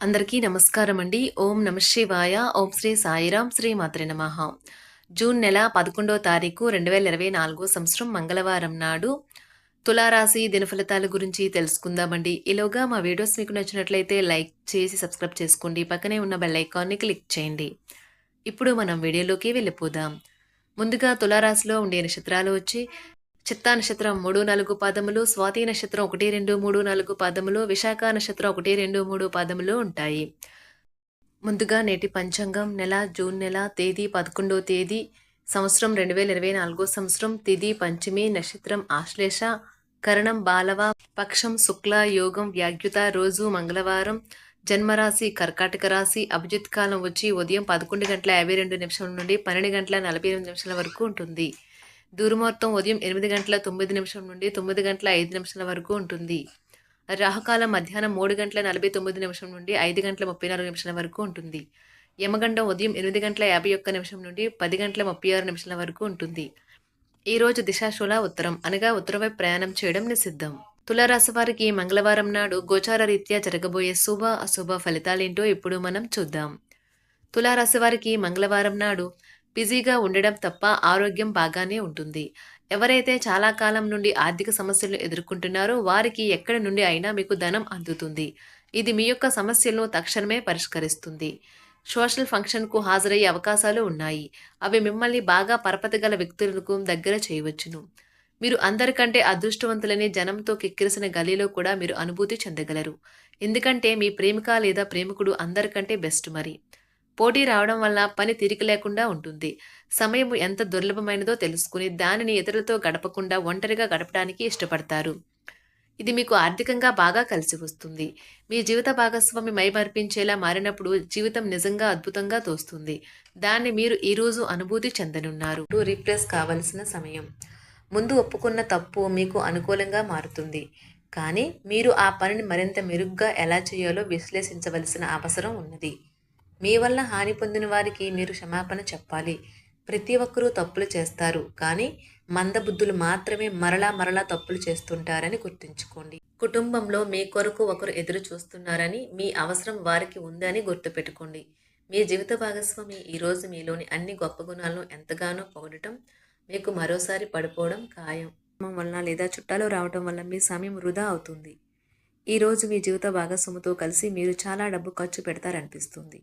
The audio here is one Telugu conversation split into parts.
అందరికీ నమస్కారం అండి ఓం నమ శివాయ. ఓం శ్రీ సాయిరాం. శ్రీ మాత్రే నమ. జూన్ నెల పదకొండో తారీఖు రెండు వేల ఇరవై నాలుగో సంవత్సరం మంగళవారం నాడు తులారాశి దినఫలితాల గురించి తెలుసుకుందామండి. ఈలోగా మా వీడియోస్ మీకు నచ్చినట్లయితే లైక్ చేసి సబ్స్క్రైబ్ చేసుకోండి. పక్కనే ఉన్న బెల్ ఐకాన్ని క్లిక్ చేయండి. ఇప్పుడు మనం వీడియోలోకి వెళ్ళిపోదాం. ముందుగా తులారాశిలో ఉండే నక్షత్రాలు వచ్చి చిత్తా నక్షత్రం మూడు నాలుగు పాదములు స్వాతి నక్షత్రం ఒకటి రెండు మూడు నాలుగు పాదములు విశాఖ నక్షత్రం ఒకటి రెండు మూడు పాదములు ఉంటాయి. ముందుగా నేటి పంచాంగం నెల జూన్ నెల తేదీ పదకొండో తేదీ సంవత్సరం రెండు వేల ఇరవై నాలుగో సంవత్సరం తిది పంచమి నక్షత్రం ఆశ్లేష కరణం బాలవ పక్షం శుక్ల యోగం వ్యాగ్యుత రోజు మంగళవారం జన్మరాశి కర్కాటక రాశి అభిజిత్ కాలం వచ్చి ఉదయం పదకొండు గంటల యాభై రెండు నిమిషం నుండి పన్నెండు గంటల నలభై ఎనిమిది నిమిషాల వరకు ఉంటుంది. దూరమొత్తం ఉదయం ఎనిమిది గంటల తొమ్మిది నిమిషం నుండి తొమ్మిది గంటల ఐదు నిమిషాల వరకు ఉంటుంది. రాహుకాలం మధ్యాహ్నం మూడు గంటల నలభై తొమ్మిది నిమిషం నుండి ఐదు గంటల ముప్పై నాలుగు నిమిషాల వరకు ఉంటుంది. యమగండం ఉదయం ఎనిమిది గంటల యాభై ఒక్క నిమిషం నుండి పది గంటల ముప్పై ఆరు నిమిషాల వరకు ఉంటుంది. ఈరోజు దిశాశూల ఉత్తరం అనగా ఉత్తరవైపు ప్రయాణం చేయడం నిషిద్ధం. తులారాశి వారికి మంగళవారం నాడు గోచార రీత్యా జరగబోయే శుభ అశుభ ఫలితాలేంటో ఇప్పుడు మనం చూద్దాం. తులారాశి వారికి మంగళవారం నాడు బిజీగా ఉండడం తప్ప ఆరోగ్యం బాగానే ఉంటుంది. ఎవరైతే చాలా కాలం నుండి ఆర్థిక సమస్యలను ఎదుర్కొంటున్నారో వారికి ఎక్కడి నుండి అయినా మీకు ధనం అందుతుంది. ఇది మీ యొక్క సమస్యలను తక్షణమే పరిష్కరిస్తుంది. సోషల్ ఫంక్షన్కు హాజరయ్యే అవకాశాలు ఉన్నాయి. అవి మిమ్మల్ని బాగా పరపతిగల వ్యక్తులకు దగ్గర చేయవచ్చును. మీరు అందరికంటే అదృష్టవంతులని జనంతో కిక్కిరిసిన గలీలో కూడా మీరు అనుభూతి చెందగలరు. ఎందుకంటే మీ ప్రేమిక లేదా ప్రేమికుడు అందరికంటే బెస్ట్ మరి. పోటీ రావడం వల్ల పని తిరిగి లేకుండా ఉంటుంది. సమయం ఎంత దుర్లభమైనదో తెలుసుకుని దానిని ఇతరులతో గడపకుండా ఒంటరిగా గడపడానికి ఇష్టపడతారు. ఇది మీకు ఆర్థికంగా బాగా కలిసి వస్తుంది. మీ జీవిత భాగస్వామి మైమర్పించేలా మారినప్పుడు జీవితం నిజంగా అద్భుతంగా తోస్తుంది. దాన్ని మీరు ఈరోజు అనుభూతి చెందనున్నారు. రీప్లేస్ కావలసిన సమయం. ముందు ఒప్పుకున్న తప్పు మీకు అనుకూలంగా మారుతుంది. కానీ మీరు ఆ పనిని మరింత మెరుగ్గా ఎలా చేయాలో విశ్లేషించవలసిన అవసరం ఉన్నది. మీ వల్ల హాని పొందిన వారికి మీరు క్షమాపణ చెప్పాలి. ప్రతి ఒక్కరూ తప్పులు చేస్తారు. కానీ మందబుద్ధులు మాత్రమే మరలా మరలా తప్పులు చేస్తుంటారని గుర్తుంచుకోండి. కుటుంబంలో మీ కొరకు ఒకరు ఎదురు చూస్తున్నారని మీ అవసరం వారికి ఉందని గుర్తుపెట్టుకోండి. మీ జీవిత భాగస్వామి ఈరోజు మీలోని అన్ని గొప్ప గుణాలను ఎంతగానో పొగడటం మీకు మరోసారి పడిపోవడం ఖాయం. వలన లేదా చుట్టాలు రావటం వల్ల మీ సమయం వృధా అవుతుంది. ఈరోజు మీ జీవిత భాగస్వామితో కలిసి మీరు చాలా డబ్బు ఖర్చు పెడతారనిపిస్తుంది.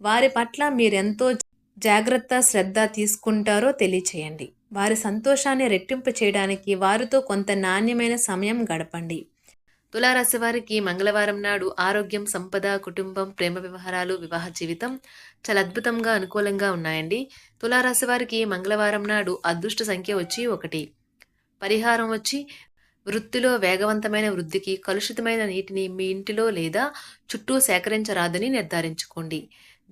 వారి పట్ల మీరెంతో జాగ్రత్త శ్రద్ధ తీసుకుంటారో తెలియచేయండి. వారి సంతోషాన్ని రెట్టింపు చేయడానికి వారితో కొంత నాణ్యమైన సమయం గడపండి. తులారాశి వారికి మంగళవారం నాడు ఆరోగ్యం సంపద కుటుంబం ప్రేమ వ్యవహారాలు వివాహ జీవితం చాలా అద్భుతంగా అనుకూలంగా ఉన్నాయండి. తులారాశి వారికి మంగళవారం నాడు అదృష్ట సంఖ్య వచ్చి ఒకటి. పరిహారం వచ్చి వృత్తిలో వేగవంతమైన వృద్ధికి కలుషితమైన నీటిని మీ ఇంటిలో లేదా చుట్టూ సేకరించరాదని నిర్ధారించుకోండి.